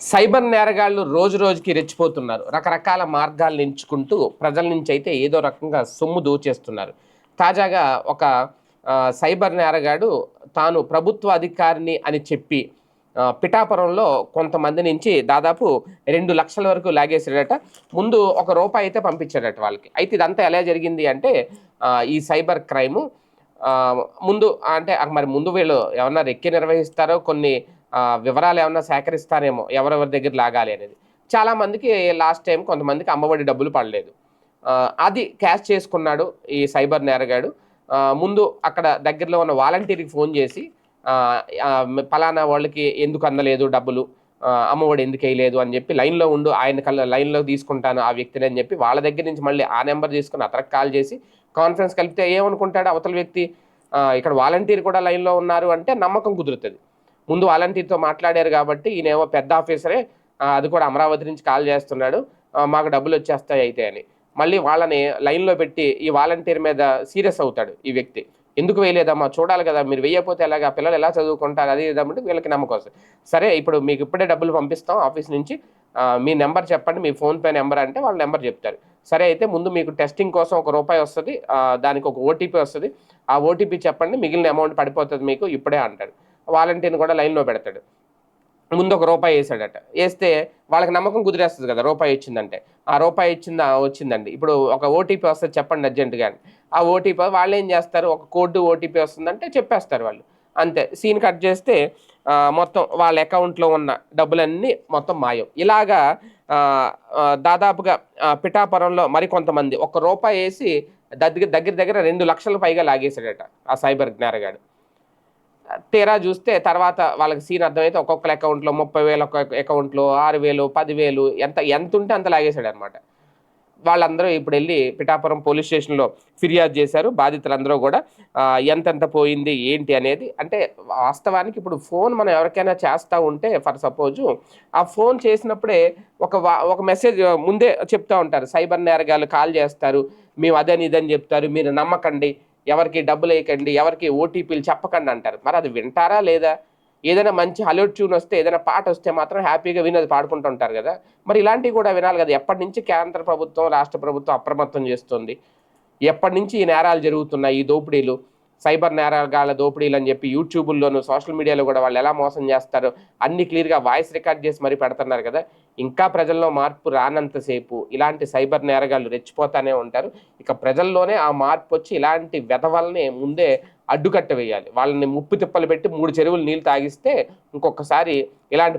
Cyber నేరగాళ్ళు రోజు రోజుకి రెచ్చిపోతున్నారు. రకరకాల మార్గాలను ఎంచుకుంటూ ప్రజల నుంచి అయితే ఏదో రకంగా సొమ్ము దోచేస్తున్నారు. తాజాగా ఒక సైబర్ నేరగాడు తాను ప్రభుత్వ అధికారిని అని చెప్పి పిఠాపురంలో కొంతమంది నుంచి దాదాపు రెండు లక్షల వరకు లాగేసాడట ముందు ఒక రూపాయి అయితే పంపించాడట వాళ్ళకి. అయితే ఇదంతా ఎలా జరిగింది అంటే ఈ సైబర్ క్రైము ముందు అంటే మరి ముందు వీళ్ళు ఏమన్నా రెక్కి నిర్వహిస్తారో కొన్ని వివరాలు ఏమన్నా సేకరిస్తారేమో ఎవరెవరి దగ్గర లాగాలి అనేది. చాలామందికి లాస్ట్ టైం కొంతమందికి అమ్మఒడి డబ్బులు పడలేదు. అది క్యాష్ చేసుకున్నాడు ఈ సైబర్ నేరగాడు. ముందు అక్కడ దగ్గరలో ఉన్న వాలంటీర్కి ఫోన్ చేసి పలానా వాళ్ళకి ఎందుకు అందలేదు డబ్బులు అమ్మఒడి ఎందుకు వేయలేదు అని చెప్పి లైన్లో ఉండు ఆయన కల్లా లైన్లో తీసుకుంటాను ఆ వ్యక్తిని అని చెప్పి వాళ్ళ దగ్గర నుంచి మళ్ళీ ఆ నెంబర్ తీసుకుని అతనికి కాల్ చేసి కాన్ఫరెన్స్ కలిపితే ఏమనుకుంటాడు అవతల వ్యక్తి? ఇక్కడ వాలంటీర్ కూడా లైన్లో ఉన్నారు అంటే నమ్మకం కుదురుతుంది. ముందు వాలంటీర్తో మాట్లాడారు కాబట్టి ఈయనేమో పెద్ద ఆఫీసరే అది కూడా అమరావతి నుంచి కాల్ చేస్తున్నాడు మాకు డబ్బులు వచ్చేస్తాయి అయితే అని. మళ్ళీ వాళ్ళని లైన్లో పెట్టి ఈ వాలంటీర్ మీద సీరియస్ అవుతాడు ఈ వ్యక్తి. ఎందుకు వేయలేదమ్మా? చూడాలి కదా మీరు వేయకపోతే ఎలాగా? పిల్లలు ఎలా చదువుకుంటారు? అది ఇదమ్మంటే వీళ్ళకి నమ్మకం సరే ఇప్పుడు మీకు ఇప్పుడే డబ్బులు పంపిస్తాం ఆఫీస్ నుంచి. మీ నెంబర్ చెప్పండి మీ ఫోన్పే నెంబర్ అంటే వాళ్ళ నెంబర్ చెప్తారు. సరే అయితే ముందు మీకు టెస్టింగ్ కోసం ఒక రూపాయి వస్తుంది దానికి ఒక ఓటీపీ వస్తుంది. ఆ ఓటీపీ చెప్పండి మిగిలిన అమౌంట్ పడిపోతుంది మీకు ఇప్పుడే అంటాడు. వాలంటీర్ని కూడా లైన్లో పెడతాడు. ముందు ఒక రూపాయి వేసాడట. వేస్తే వాళ్ళకి నమ్మకం కుదిరేస్తుంది కదా రూపాయి ఇచ్చిందంటే. ఆ రూపాయి ఇచ్చిందా వచ్చిందండి. ఇప్పుడు ఒక ఓటీపీ వస్తుంది చెప్పండి అర్జెంటుగా ఆ ఓటీపీ వాళ్ళు ఏం చేస్తారు? ఒక కోడ్ ఓటీపీ వస్తుందంటే చెప్పేస్తారు వాళ్ళు. అంతే. సీన్ కట్ చేస్తే మొత్తం వాళ్ళ అకౌంట్లో ఉన్న డబ్బులన్నీ మొత్తం మాయం. ఇలాగా దాదాపుగా పిఠాపురంలో మరికొంతమంది ఒక రూపాయి వేసి దగ్గర దగ్గర దగ్గర రెండు లక్షల పైగా లాగేశాడట ఆ సైబర్ జ్ఞానగాడు. తీరా చూస్తే తర్వాత వాళ్ళకి సీన్ అర్థమైతే ఒక్కొక్కరు అకౌంట్లో ముప్పై వేలు ఒక్కొక్క అకౌంట్లో ఆరు వేలు పదివేలు ఎంత ఎంత ఉంటే అంత లాగేశాడు అనమాట వాళ్ళందరూ ఇప్పుడు వెళ్ళి పిఠాపురం పోలీస్ స్టేషన్లో ఫిర్యాదు చేశారు. బాధితులందరూ కూడా ఎంతెంత పోయింది ఏంటి అనేది అంటే వాస్తవానికి ఇప్పుడు ఫోన్ మనం ఎవరికైనా చేస్తూ ఉంటే ఫర్ సపోజు ఆ ఫోన్ చేసినప్పుడే ఒక వా- ఒక మెసేజ్ ముందే చెప్తా ఉంటారు. సైబర్ నేరగాళ్ళు కాల్ చేస్తారు. మేము అదని ఇదని చెప్తారు. మీరు నమ్మకండి. ఎవరికి డబ్బులు వేయకండి ఎవరికి ఓటీపీలు చెప్పకండి అంటారు. మరి అది వింటారా లేదా? ఏదైనా మంచి హలోట్ ట్యూన్ వస్తే ఏదైనా పాట వస్తే మాత్రం హ్యాపీగా విని అది పాడుకుంటూ ఉంటారు కదా. మరి ఇలాంటివి కూడా వినాలి కదా. ఎప్పటి నుంచి కేంద్ర ప్రభుత్వం రాష్ట్ర ప్రభుత్వం అప్రమత్తం చేస్తుంది? ఎప్పటి నుంచి ఈ నేరాలు జరుగుతున్నాయి ఈ దోపిడీలు? సైబర్ నేరగాళ్ళ దోపిడీలు అని చెప్పి యూట్యూబుల్లోనూ సోషల్ మీడియాలో కూడా వాళ్ళు ఎలా మోసం చేస్తారో అన్ని క్లియర్గా వాయిస్ రికార్డ్ చేసి మరీ పెడుతున్నారు కదా. ఇంకా ప్రజల్లో మార్పు రానంతసేపు ఇలాంటి సైబర్ నేరగాళ్ళు రెచ్చిపోతానే ఉంటారు. ఇక ప్రజల్లోనే ఆ మార్పు వచ్చి ఇలాంటి వెధవల్ని ముందే అడ్డుకట్ట వేయాలి. వాళ్ళని ముప్పు తిప్పలు పెట్టి మూడు చెరువులు నీళ్ళు తాగిస్తే ఇంకొకసారి ఇలాంటి